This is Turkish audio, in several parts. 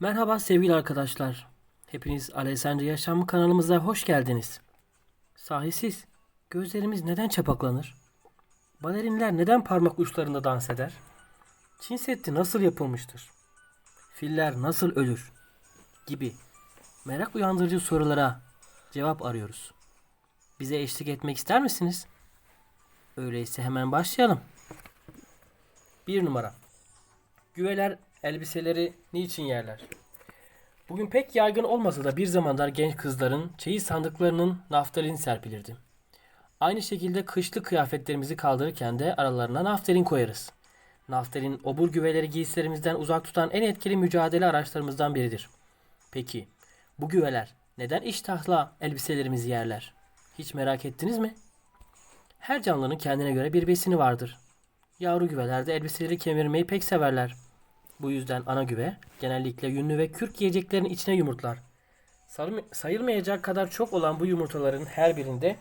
Merhaba sevgili arkadaşlar. Hepiniz Alexander Yaşam kanalımıza hoş geldiniz. Sahi siz, gözlerimiz neden çapaklanır? Balerinler neden parmak uçlarında dans eder? Çin Seddi nasıl yapılmıştır? Filler nasıl ölür? Gibi merak uyandırıcı sorulara cevap arıyoruz. Bize eşlik etmek ister misiniz? Öyleyse hemen başlayalım. Bir numara. Güveler elbiseleri niçin yerler? Bugün pek yaygın olmasa da bir zamanlar genç kızların çeyiz sandıklarının naftalin serpilirdi. Aynı şekilde kışlık kıyafetlerimizi kaldırırken de aralarına naftalin koyarız. Naftalin obur güveleri giysilerimizden uzak tutan en etkili mücadele araçlarımızdan biridir. Peki bu güveler neden iştahla elbiselerimizi yerler? Hiç merak ettiniz mi? Her canlının kendine göre bir besini vardır. Yavru güveler de elbiseleri kemirmeyi pek severler. Bu yüzden ana güve genellikle yünlü ve kürk yiyeceklerin içine yumurtlar. Sayılmayacak kadar çok olan bu yumurtaların her birinde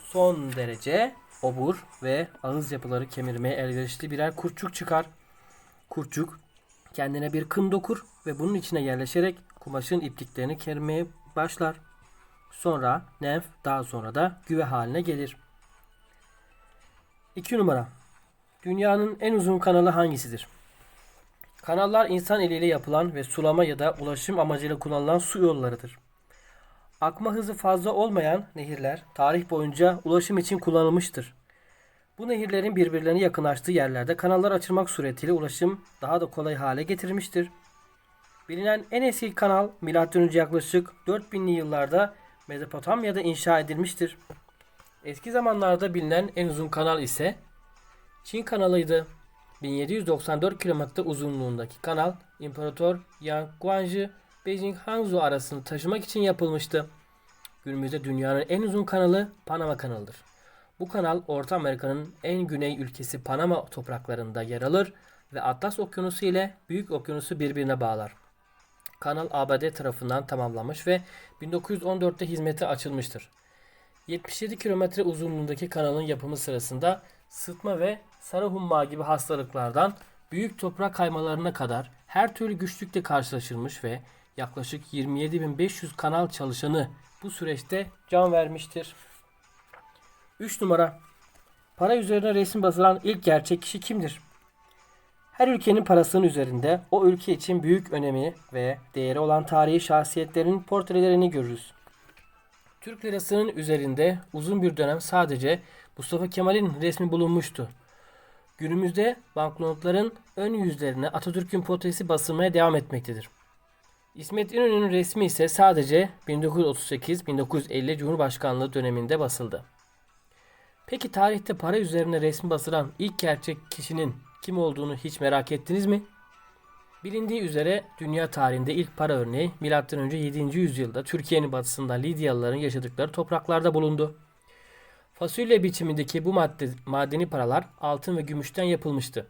son derece obur ve ağız yapıları kemirmeye elverişli birer kurtçuk çıkar. Kurtçuk kendine bir kın dokur ve bunun içine yerleşerek kumaşın ipliklerini kemirmeye başlar. Sonra nemf daha sonra da güve haline gelir. 2 numara. Dünyanın en uzun kanalı hangisidir? Kanallar insan eliyle yapılan ve sulama ya da ulaşım amacıyla kullanılan su yollarıdır. Akma hızı fazla olmayan nehirler tarih boyunca ulaşım için kullanılmıştır. Bu nehirlerin birbirlerine yakınlaştığı yerlerde kanallar açılmak suretiyle ulaşım daha da kolay hale getirilmiştir. Bilinen en eski kanal M.Ö. yaklaşık 4000'li yıllarda Mezopotamya'da inşa edilmiştir. Eski zamanlarda bilinen en uzun kanal ise Çin kanalıydı. 1794 kilometre uzunluğundaki kanal İmparator Yang Guangxi Beijing Hangzhou arasını taşımak için yapılmıştı. Günümüzde dünyanın en uzun kanalı Panama kanalıdır. Bu kanal Orta Amerika'nın en güney ülkesi Panama topraklarında yer alır ve Atlas Okyanusu ile Büyük Okyanusu birbirine bağlar. Kanal ABD tarafından tamamlanmış ve 1914'te hizmete açılmıştır. 77 kilometre uzunluğundaki kanalın yapımı sırasında sıtma ve sarı humma gibi hastalıklardan büyük toprak kaymalarına kadar her türlü güçlükle karşılaşılmış ve yaklaşık 27.500 kanal çalışanı bu süreçte can vermiştir. 3 numara Para üzerine resim basılan ilk gerçek kişi kimdir? Her ülkenin parasının üzerinde o ülke için büyük önemi ve değeri olan tarihi şahsiyetlerin portrelerini görürüz. Türk lirasının üzerinde uzun bir dönem sadece Mustafa Kemal'in resmi bulunmuştu. Günümüzde banknotların ön yüzlerine Atatürk'ün portresi basılmaya devam etmektedir. İsmet İnönü'nün resmi ise sadece 1938-1950 Cumhurbaşkanlığı döneminde basıldı. Peki tarihte para üzerine resmi basılan ilk gerçek kişinin kim olduğunu hiç merak ettiniz mi? Bilindiği üzere dünya tarihinde ilk para örneği M.Ö. 7. yüzyılda Türkiye'nin batısında Lidyalıların yaşadıkları topraklarda bulundu. Fasulye biçimindeki bu madde, madeni paralar altın ve gümüşten yapılmıştı.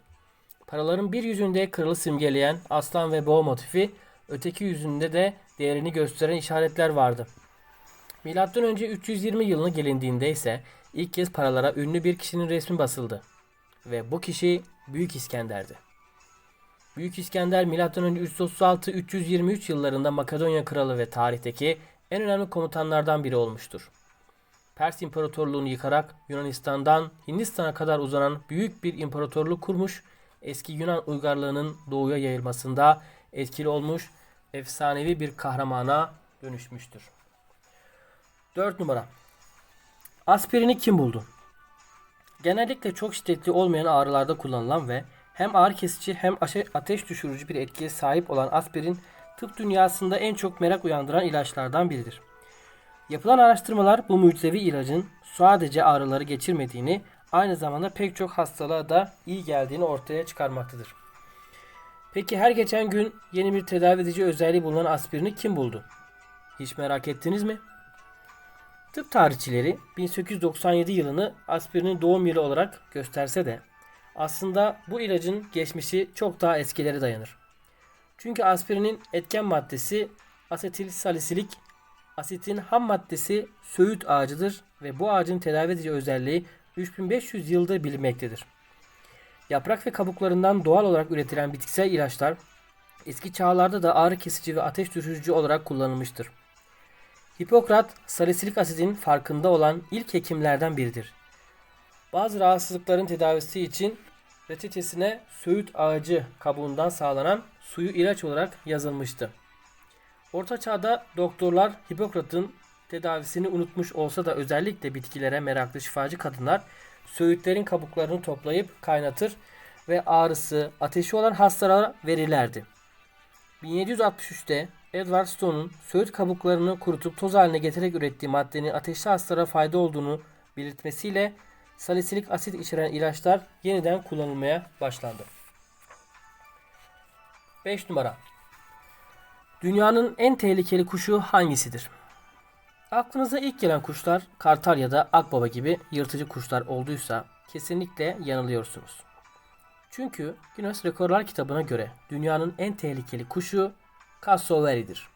Paraların bir yüzünde kralı simgeleyen aslan ve boğa motifi, öteki yüzünde de değerini gösteren işaretler vardı. Milattan önce 320 yılına gelindiğinde ise ilk kez paralara ünlü bir kişinin resmi basıldı. Ve bu kişi Büyük İskender'di. Büyük İskender M.Ö. 336-323 yıllarında Makedonya kralı ve tarihteki en önemli komutanlardan biri olmuştur. Pers İmparatorluğunu yıkarak Yunanistan'dan Hindistan'a kadar uzanan büyük bir imparatorluk kurmuş, eski Yunan uygarlığının doğuya yayılmasında etkili olmuş, efsanevi bir kahramana dönüşmüştür. 4 numara Aspirini kim buldu? Genellikle çok şiddetli olmayan ağrılarda kullanılan ve hem ağrı kesici hem ateş düşürücü bir etkiye sahip olan aspirin tıp dünyasında en çok merak uyandıran ilaçlardan biridir. Yapılan araştırmalar bu mucizevi ilacın sadece ağrıları geçirmediğini, aynı zamanda pek çok hastalığa da iyi geldiğini ortaya çıkarmaktadır. Peki her geçen gün yeni bir tedavi edici özelliği bulunan aspirini kim buldu? Hiç merak ettiniz mi? Tıp tarihçileri 1897 yılını aspirinin doğum yılı olarak gösterse de aslında bu ilacın geçmişi çok daha eskilere dayanır. Çünkü aspirinin etken maddesi asetil salisilik, asitin ham maddesi söğüt ağacıdır ve bu ağacın tedavi edici özelliği 3500 yıldır bilinmektedir. Yaprak ve kabuklarından doğal olarak üretilen bitkisel ilaçlar Eski çağlarda da ağrı kesici ve ateş düşürücü olarak kullanılmıştır. Hipokrat, salisilik asidin farkında olan ilk hekimlerden biridir. Bazı rahatsızlıkların tedavisi için reçetesine söğüt ağacı kabuğundan sağlanan suyu ilaç olarak yazılmıştı. Orta çağda doktorlar Hipokrat'ın tedavisini unutmuş olsa da özellikle bitkilere meraklı şifacı kadınlar söğütlerin kabuklarını toplayıp kaynatır ve ağrısı, ateşi olan hastalara verirlerdi. 1763'te Edward Stone'un söğüt kabuklarını kurutup toz haline getirerek ürettiği maddenin ateşli hastalara fayda olduğunu belirtmesiyle salisilik asit içeren ilaçlar yeniden kullanılmaya başlandı. 5 numara Dünyanın en tehlikeli kuşu hangisidir? Aklınıza ilk gelen kuşlar kartal ya da akbaba gibi yırtıcı kuşlar olduysa kesinlikle yanılıyorsunuz. Çünkü Guinness Rekorlar kitabına göre dünyanın en tehlikeli kuşu Cassowari'dir.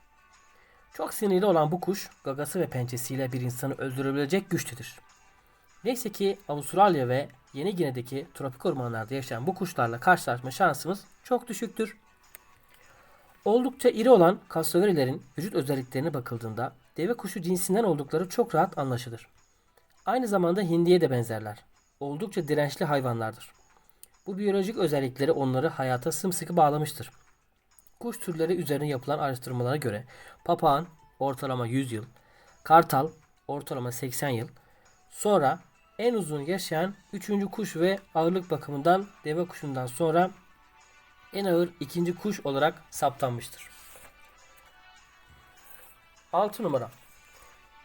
Çok sinirli olan bu kuş gagası ve pençesiyle bir insanı öldürebilecek güçtedir. Neyse ki Avustralya ve Yeni Gine'deki tropik ormanlarda yaşayan bu kuşlarla karşılaşma şansımız çok düşüktür. Oldukça iri olan kassoverilerin vücut özelliklerine bakıldığında deve kuşu cinsinden oldukları çok rahat anlaşılır. Aynı zamanda hindiye de benzerler. Oldukça dirençli hayvanlardır. Bu biyolojik özellikleri onları hayata sımsıkı bağlamıştır. Kuş türleri üzerine yapılan araştırmalara göre papağan ortalama 100 yıl, kartal ortalama 80 yıl, sonra en uzun yaşayan üçüncü kuş ve ağırlık bakımından deve kuşundan sonra en ağır ikinci kuş olarak saptanmıştır. 6 numara.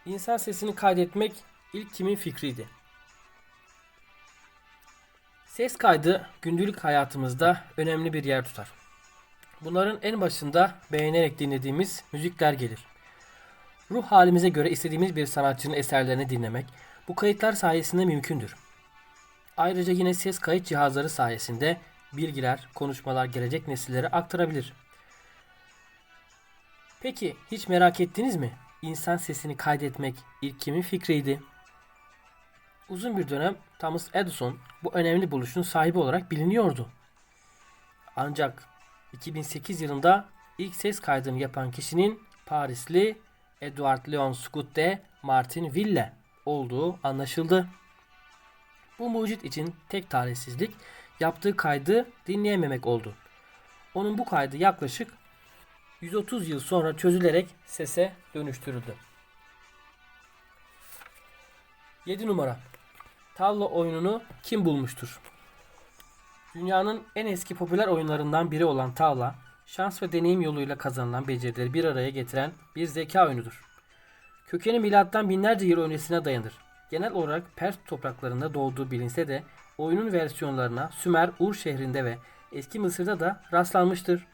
İnsan sesini kaydetmek ilk kimin fikriydi? Ses kaydı gündelik hayatımızda önemli bir yer tutar. Bunların en başında beğenerek dinlediğimiz müzikler gelir. Ruh halimize göre istediğimiz bir sanatçının eserlerini dinlemek bu kayıtlar sayesinde mümkündür. Ayrıca yine ses kayıt cihazları sayesinde bilgiler, konuşmalar gelecek nesillere aktarabilir. Peki hiç merak ettiniz mi? İnsan sesini kaydetmek ilk kimin fikriydi? Uzun bir dönem Thomas Edison bu önemli buluşun sahibi olarak biliniyordu. Ancak 2008 yılında ilk ses kaydını yapan kişinin Parisli Edward Leon Scott de Martin Ville olduğu anlaşıldı. Bu mucit için tek talihsizlik yaptığı kaydı dinleyememek oldu. Onun bu kaydı yaklaşık 130 yıl sonra çözülerek sese dönüştürüldü. 7 numara. Tavla oyununu kim bulmuştur? Dünyanın en eski popüler oyunlarından biri olan tavla, şans ve deneyim yoluyla kazanılan becerileri bir araya getiren bir zeka oyunudur. Kökeni milattan binlerce yıl öncesine dayanır. Genel olarak Pers topraklarında doğduğu bilinse de oyunun versiyonlarına Sümer, Ur şehrinde ve eski Mısır'da da rastlanmıştır.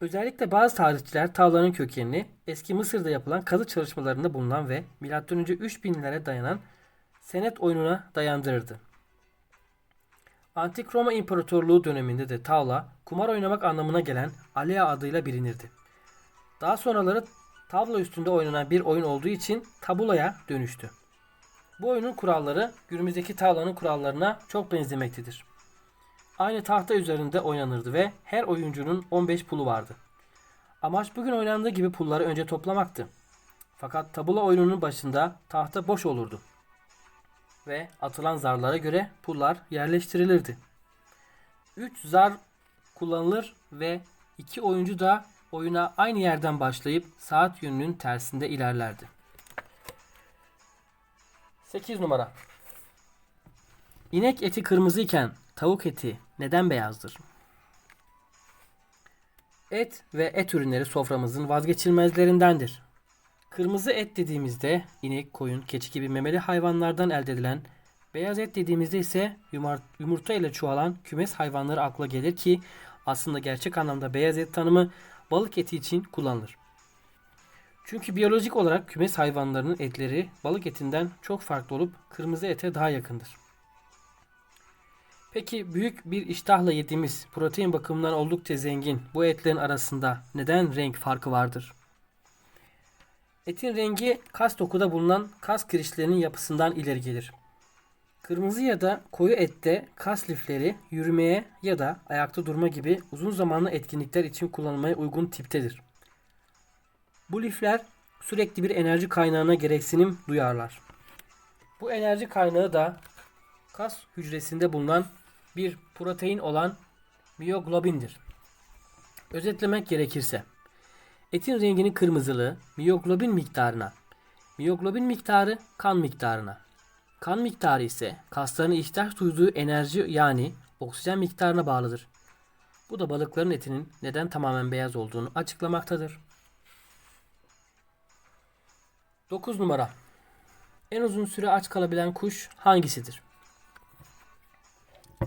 Özellikle bazı tarihçiler tavlanın kökenini eski Mısır'da yapılan kazı çalışmalarında bulunan ve M.Ö. 3000'lere dayanan senet oyununa dayandırırdı. Antik Roma İmparatorluğu döneminde de tavla kumar oynamak anlamına gelen alea adıyla bilinirdi. Daha sonraları tablo üstünde oynanan bir oyun olduğu için tabulaya dönüştü. Bu oyunun kuralları günümüzdeki tavlanın kurallarına çok benzemektedir. Aynı tahta üzerinde oynanırdı ve her oyuncunun 15 pulu vardı. Amaç bugün oynandığı gibi pulları önce toplamaktı. Fakat tabula oyununun başında tahta boş olurdu. Ve atılan zarlara göre pullar yerleştirilirdi. 3 zar kullanılır ve iki oyuncu da oyuna aynı yerden başlayıp saat yönünün tersinde ilerlerdi. 8 numara. İnek eti kırmızı iken tavuk eti neden beyazdır? Et ve et ürünleri soframızın vazgeçilmezlerindendir. Kırmızı et dediğimizde inek, koyun, keçi gibi memeli hayvanlardan elde edilen, beyaz et dediğimizde ise yumurta ile çoğalan kümes hayvanları akla gelir ki aslında gerçek anlamda beyaz et tanımı balık eti için kullanılır. Çünkü biyolojik olarak kümes hayvanlarının etleri balık etinden çok farklı olup kırmızı ete daha yakındır. Peki büyük bir iştahla yediğimiz protein bakımından oldukça zengin bu etlerin arasında neden renk farkı vardır? Etin rengi kas dokuda bulunan kas kirişlerinin yapısından ileri gelir. Kırmızı ya da koyu ette kas lifleri yürümeye ya da ayakta durma gibi uzun zamanlı etkinlikler için kullanılmaya uygun tiptedir. Bu lifler sürekli bir enerji kaynağına gereksinim duyarlar. Bu enerji kaynağı da kas hücresinde bulunan bir protein olan miyoglobindir. Özetlemek gerekirse etin renginin kırmızılığı miyoglobin miktarına, miyoglobin miktarı kan miktarına, kan miktarı ise kasların ihtiyaç duyduğu enerji yani oksijen miktarına bağlıdır. Bu da balıkların etinin neden tamamen beyaz olduğunu açıklamaktadır. 9 numara. En uzun süre aç kalabilen kuş hangisidir?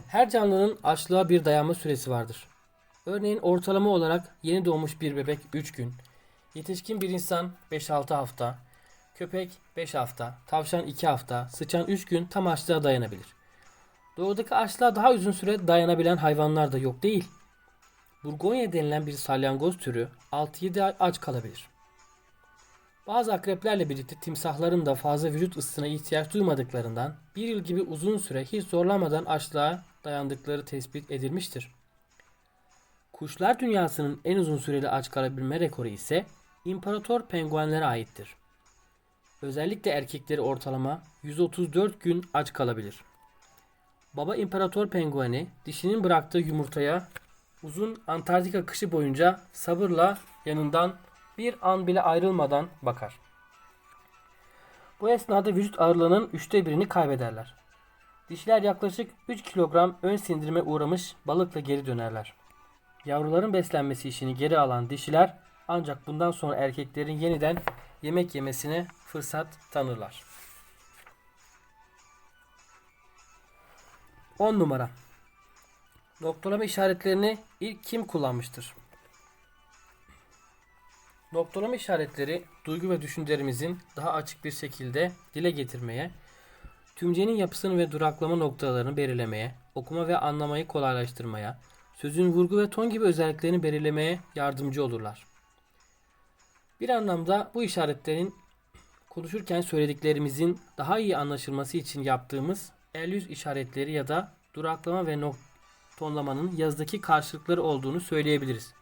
Her canlının açlığa bir dayanma süresi vardır. Örneğin ortalama olarak yeni doğmuş bir bebek 3 gün, yetişkin bir insan 5-6 hafta, köpek 5 hafta, tavşan 2 hafta, sıçan 3 gün tam açlığa dayanabilir. Doğudaki açlığa daha uzun süre dayanabilen hayvanlar da yok değil. Burgonya denilen bir salyangoz türü 6-7 ay aç kalabilir. Bazı akreplerle birlikte timsahların da fazla vücut ısısına ihtiyaç duymadıklarından bir yıl gibi uzun süre hiç zorlamadan açlığa dayandıkları tespit edilmiştir. Kuşlar dünyasının en uzun süreli aç kalabilme rekoru ise imparator penguenlere aittir. Özellikle erkekleri ortalama 134 gün aç kalabilir. Baba imparator pengueni dişinin bıraktığı yumurtaya uzun Antarktika kışı boyunca sabırla yanından bir an bile ayrılmadan bakar. Bu esnada vücut ağırlığının üçte birini kaybederler. Dişiler yaklaşık 3 kilogram ön sindirime uğramış balıkla geri dönerler. Yavruların beslenmesi işini geri alan dişiler ancak bundan sonra erkeklerin yeniden yemek yemesine fırsat tanırlar. 10 numara. Noktalama işaretlerini ilk kim kullanmıştır? Noktalama işaretleri duygu ve düşüncelerimizin daha açık bir şekilde dile getirmeye, tümcenin yapısını ve duraklama noktalarını belirlemeye, okuma ve anlamayı kolaylaştırmaya, sözün vurgu ve ton gibi özelliklerini belirlemeye yardımcı olurlar. Bir anlamda bu işaretlerin konuşurken söylediklerimizin daha iyi anlaşılması için yaptığımız el yüz işaretleri ya da duraklama ve nok tonlamanın yazdaki karşılıkları olduğunu söyleyebiliriz.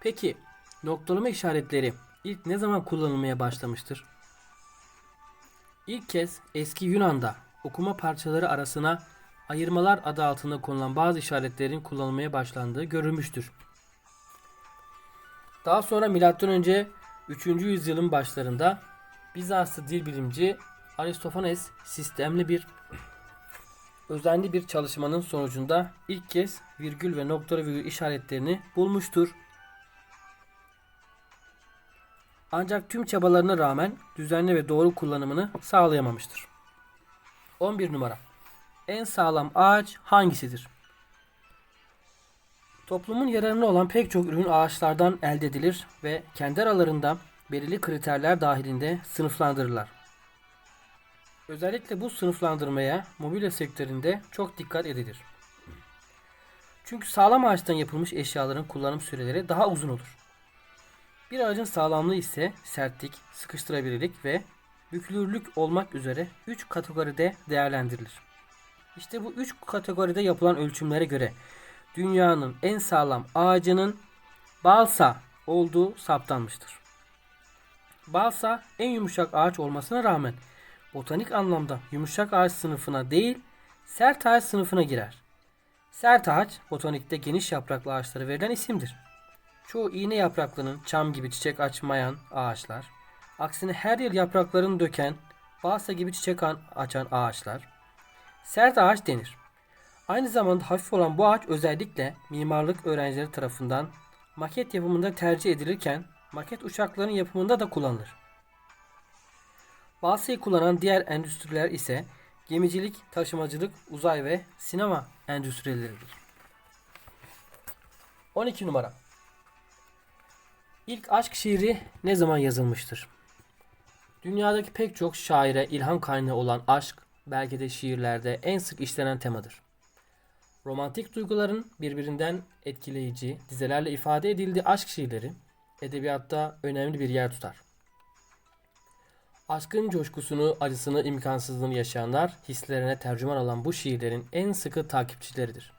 Peki noktalama işaretleri ilk ne zaman kullanılmaya başlamıştır? İlk kez eski Yunan'da okuma parçaları arasına ayırmalar adı altında konulan bazı işaretlerin kullanılmaya başlandığı görülmüştür. Daha sonra M.Ö. 3. yüzyılın başlarında Bizanslı dil bilimci Aristofanes sistemli bir özenli bir çalışmanın sonucunda ilk kez virgül ve nokta virgül işaretlerini bulmuştur. Ancak tüm çabalarına rağmen düzenli ve doğru kullanımını sağlayamamıştır. 11 numara. En sağlam ağaç hangisidir? Toplumun yararına olan pek çok ürün ağaçlardan elde edilir ve kendi aralarında belirli kriterler dahilinde sınıflandırırlar. Özellikle bu sınıflandırmaya mobilya sektöründe çok dikkat edilir. Çünkü sağlam ağaçtan yapılmış eşyaların kullanım süreleri daha uzun olur. Bir ağacın sağlamlığı ise sertlik, sıkıştırabilirlik ve bükülürlük olmak üzere 3 kategoride değerlendirilir. İşte bu 3 kategoride yapılan ölçümlere göre dünyanın en sağlam ağacının balsa olduğu saptanmıştır. Balsa en yumuşak ağaç olmasına rağmen botanik anlamda yumuşak ağaç sınıfına değil sert ağaç sınıfına girer. Sert ağaç botanikte geniş yapraklı ağaçlara verilen isimdir. Çoğu iğne yapraklının çam gibi çiçek açmayan ağaçlar, aksine her yıl yapraklarını döken balsa gibi çiçek açan ağaçlar sert ağaç denir. Aynı zamanda hafif olan bu ağaç özellikle mimarlık öğrencileri tarafından maket yapımında tercih edilirken maket uçaklarının yapımında da kullanılır. Balsayı kullanan diğer endüstriler ise gemicilik, taşımacılık, uzay ve sinema endüstrileridir. 12 numara. İlk aşk şiiri ne zaman yazılmıştır? Dünyadaki pek çok şaire ilham kaynağı olan aşk belki de şiirlerde en sık işlenen temadır. Romantik duyguların birbirinden etkileyici dizelerle ifade edildiği aşk şiirleri edebiyatta önemli bir yer tutar. Aşkın coşkusunu, acısını, imkansızlığını yaşayanlar hislerine tercüman olan bu şiirlerin en sıkı takipçileridir.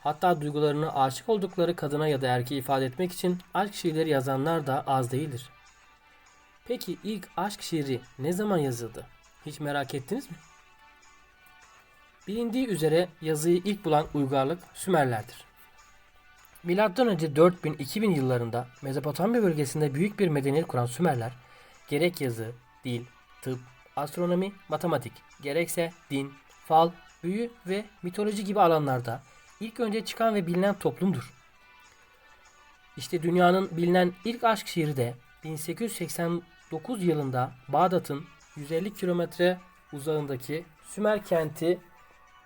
Hatta duygularını aşık oldukları kadına ya da erkeğe ifade etmek için aşk şiirleri yazanlar da az değildir. Peki ilk aşk şiiri ne zaman yazıldı? Hiç merak ettiniz mi? Bilindiği üzere yazıyı ilk bulan uygarlık Sümerlerdir. Milattan önce 4000-2000 yıllarında Mezopotamya bölgesinde büyük bir medeniyet kuran Sümerler gerek yazı, dil, tıp, astronomi, matematik, gerekse din, fal, büyü ve mitoloji gibi alanlarda ilk önce çıkan ve bilinen toplumdur. İşte dünyanın bilinen ilk aşk şiiri de 1889 yılında Bağdat'ın 150 kilometre uzağındaki Sümer kenti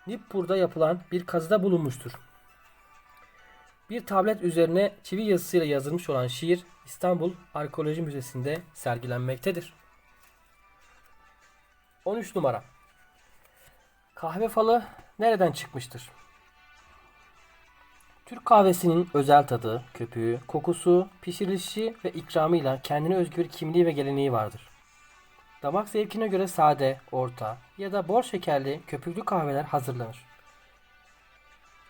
Nippur'da yapılan bir kazıda bulunmuştur. Bir tablet üzerine çivi yazısıyla yazılmış olan şiir İstanbul Arkeoloji Müzesi'nde sergilenmektedir. 13 numara. Kahve falı nereden çıkmıştır? Türk kahvesinin özel tadı, köpüğü, kokusu, pişirilişi ve ikramıyla kendine özgü bir kimliği ve geleneği vardır. Damak zevkine göre sade, orta ya da bol şekerli köpüklü kahveler hazırlanır.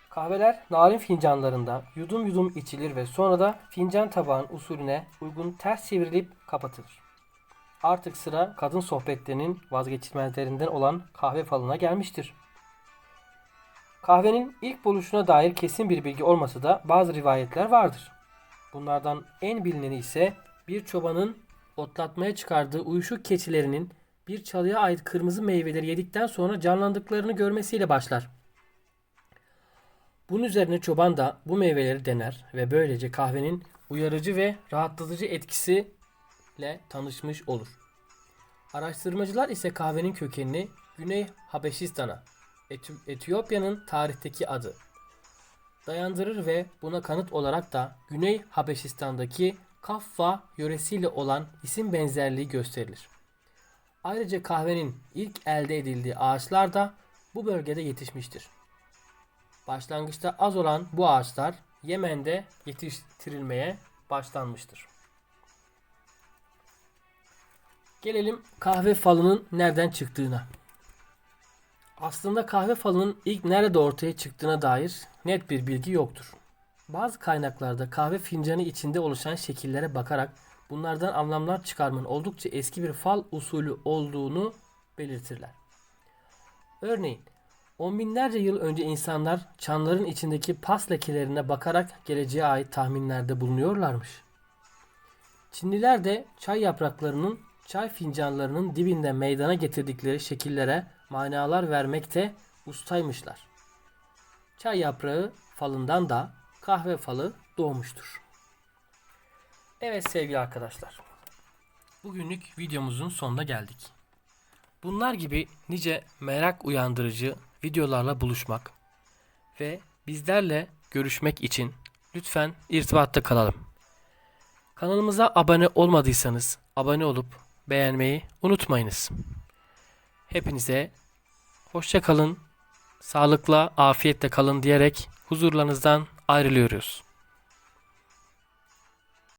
Kahveler narin fincanlarında yudum yudum içilir ve sonra da fincan tabağın usulüne uygun ters çevrilip kapatılır. Artık sıra kadın sohbetlerinin vazgeçilmezlerinden olan kahve falına gelmiştir. Kahvenin ilk buluşuna dair kesin bir bilgi olmasa da bazı rivayetler vardır. Bunlardan en bilineni ise bir çobanın otlatmaya çıkardığı uyuşuk keçilerinin bir çalıya ait kırmızı meyveleri yedikten sonra canlandıklarını görmesiyle başlar. Bunun üzerine çoban da bu meyveleri dener ve böylece kahvenin uyarıcı ve rahatlatıcı etkisiyle tanışmış olur. Araştırmacılar ise kahvenin kökenini Güney Habeşistan'a, Eti- Etiyopya'nın tarihteki adı dayandırır ve buna kanıt olarak da Güney Habeşistan'daki Kaffa yöresiyle olan isim benzerliği gösterilir. Ayrıca kahvenin ilk elde edildiği ağaçlar da bu bölgede yetişmiştir. Başlangıçta az olan bu ağaçlar Yemen'de yetiştirilmeye başlanmıştır. Gelelim kahve falının nereden çıktığına. Aslında kahve falının ilk nerede ortaya çıktığına dair net bir bilgi yoktur. Bazı kaynaklarda kahve fincanı içinde oluşan şekillere bakarak bunlardan anlamlar çıkarmanın oldukça eski bir fal usulü olduğunu belirtirler. Örneğin on binlerce yıl önce insanlar çanların içindeki pas lekelerine bakarak geleceğe ait tahminlerde bulunuyorlarmış. Çinliler de çay yapraklarının çay fincanlarının dibinde meydana getirdikleri şekillere manalar vermekte ustaymışlar. Çay yaprağı falından da kahve falı doğmuştur. Evet sevgili arkadaşlar. Bugünlük videomuzun sonuna geldik. Bunlar gibi nice merak uyandırıcı videolarla buluşmak ve bizlerle görüşmek için lütfen irtibatta kalalım. Kanalımıza abone olmadıysanız abone olup beğenmeyi unutmayınız. Hepinize hoşça kalın, sağlıkla, afiyetle kalın diyerek huzurlarınızdan ayrılıyoruz.